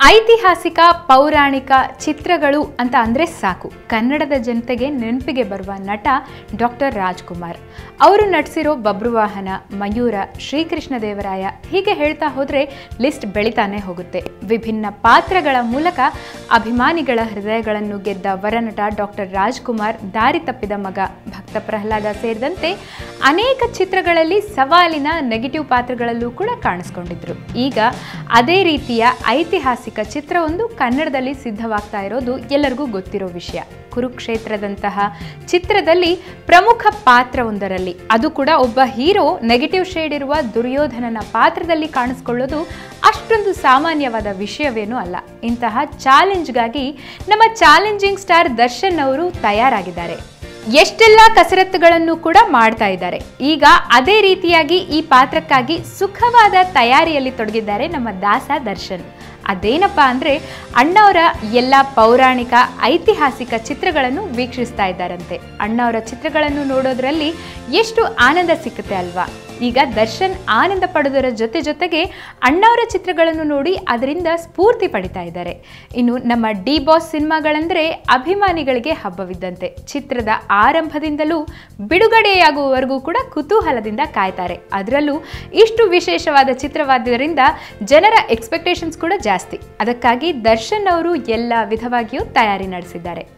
ಐತಿಹಾಸಿಕ, ಪೌರಾಣಿಕ ಚಿತ್ರಗಳು ಅಂತ ಅಂದರೆ ಸಾಕು. ಕನ್ನಡದ ಜನತೆಗೆ ನೆನಪಿಗೆ ಬರುವ ನಟ ಡಾಕ್ಟರ್ ರಾಜ್ಕುಮಾರ್. ಅವರು ನಟಿಸಿರೋ ಬಬ್ರುವಾಹನ ಮಯೂರ, ಶ್ರೀಕೃಷ್ಣ ದೇವರಾಯ ಹೀಗೆ ಹೇಳ್ತಾ ಹೋದರೆ ಲಿಸ್ಟ್ ಬೆಳಿತಾನೆ ಹೋಗುತ್ತೆ. ವಿಭಿನ್ನ ಪಾತ್ರಗಳ ಮೂಲಕ ಅಭಿಮಾನಿಗಳ ಹೃದಯಗಳನ್ನು ಗೆದ್ದ ವರನಟ ಡಾಕ್ಟರ್ ರಾಜ್ಕುಮಾರ್ ದಾರಿ ತಪ್ಪಿದ ಮಗ ಭಕ್ತ ಪ್ರಹ್ಲಾದ ಸೇರಿದಂತೆ ಅನೇಕ ಚಿತ್ರಗಳಲ್ಲಿ ಸವಾಲಿನ ನೆಗೆಟಿವ್ ಪಾತ್ರಗಳಲ್ಲೂ ಕೂಡ ಕಾಣಿಸ್ಕೊಂಡಿದ್ರು. ಈಗ ಅದೇ ರೀತಿಯ ಐತಿಹಾಸಿಕ ಚಿತ್ರವೊಂದು ಕನ್ನಡದಲ್ಲಿ ಸಿದ್ಧವಾಗ್ತಾ ಇರೋದು ಎಲ್ಲರಿಗೂ ಗೊತ್ತಿರೋ ವಿಷಯ. ಕುರುಕ್ಷೇತ್ರದಂತಹ ಚಿತ್ರದಲ್ಲಿ ಪ್ರಮುಖ ಪಾತ್ರವೊಂದರಲ್ಲಿ. ಅದು ಕೂಡ ಒಬ್ಬ ಹೀರೋ ನೆಗೆಟಿವ್ ಶೇಡ್ ಇರುವ ದುರ್ಯೋಧನನ ಪಾತ್ರದಲ್ಲಿ ಕಾಣಿಸ್ಕೊಳ್ಳೋದು ಅಷ್ಟೊಂದು ಸಾಮಾನ್ಯವಾದ ವಿಷಯವೇನೂ ಅಲ್ಲ. ಇಂತಹ ಚಾಲೆಂಜ್ಗಾಗಿ ನಮ್ಮ ಚಾಲೆಂಜಿಂಗ್ ಸ್ಟಾರ್ ದರ್ಶನ್ ಅವರು ತಯಾರಾಗಿದ್ದಾರೆ. ಎಷ್ಟೆಲ್ಲ ಕಸರತ್ತುಗಳನ್ನು ಕೂಡ ಮಾಡ್ತಾ ಇದ್ದಾರೆ. ಈಗ ಅದೇ ರೀತಿಯಾಗಿ ಈ ಪಾತ್ರಕ್ಕಾಗಿ ಸುಖವಾದ ತಯಾರಿಯಲ್ಲಿ ತೊಡಗಿದ್ದಾರೆ ನಮ್ಮ ದಾಸ ದರ್ಶನ್. ಅದೇನಪ್ಪ ಅಂದರೆ ಅಣ್ಣವರ ಎಲ್ಲ ಪೌರಾಣಿಕ, ಐತಿಹಾಸಿಕ ಚಿತ್ರಗಳನ್ನು ವೀಕ್ಷಿಸ್ತಾ ಇದ್ದಾರಂತೆ. ಅಣ್ಣವರ ಚಿತ್ರಗಳನ್ನು ನೋಡೋದ್ರಲ್ಲಿ ಎಷ್ಟು ಆನಂದ ಸಿಕ್ಕುತ್ತೆ ಅಲ್ವಾ? ಈಗ ದರ್ಶನ್ ಆನಂದ ಪಡೆದರ ಜೊತೆ ಜೊತೆಗೆ ಅಣ್ಣವರ ಚಿತ್ರಗಳನ್ನು ನೋಡಿ ಅದರಿಂದ ಸ್ಫೂರ್ತಿ ಪಡಿತಾ ಇದ್ದಾರೆ. ಇನ್ನು ನಮ್ಮ ಡಿ ಬಾಸ್ ಸಿನಿಮಾಗಳಂದರೆ ಅಭಿಮಾನಿಗಳಿಗೆ ಹಬ್ಬವಿದ್ದಂತೆ. ಚಿತ್ರದ ಆರಂಭದಿಂದಲೂ ಬಿಡುಗಡೆಯಾಗುವವರೆಗೂ ಕೂಡ ಕುತೂಹಲದಿಂದ ಕಾಯ್ತಾರೆ. ಅದರಲ್ಲೂ ಇಷ್ಟು ವಿಶೇಷವಾದ ಚಿತ್ರವಾದ್ದರಿಂದ ಜನರ ಎಕ್ಸ್ಪೆಕ್ಟೇಷನ್ಸ್ ಕೂಡ ಜಾಸ್ತಿ. ಅದಕ್ಕಾಗಿ ದರ್ಶನ್ ಅವರು ಎಲ್ಲ ವಿಧವಾಗಿಯೂ ತಯಾರಿ ನಡೆಸಿದ್ದಾರೆ.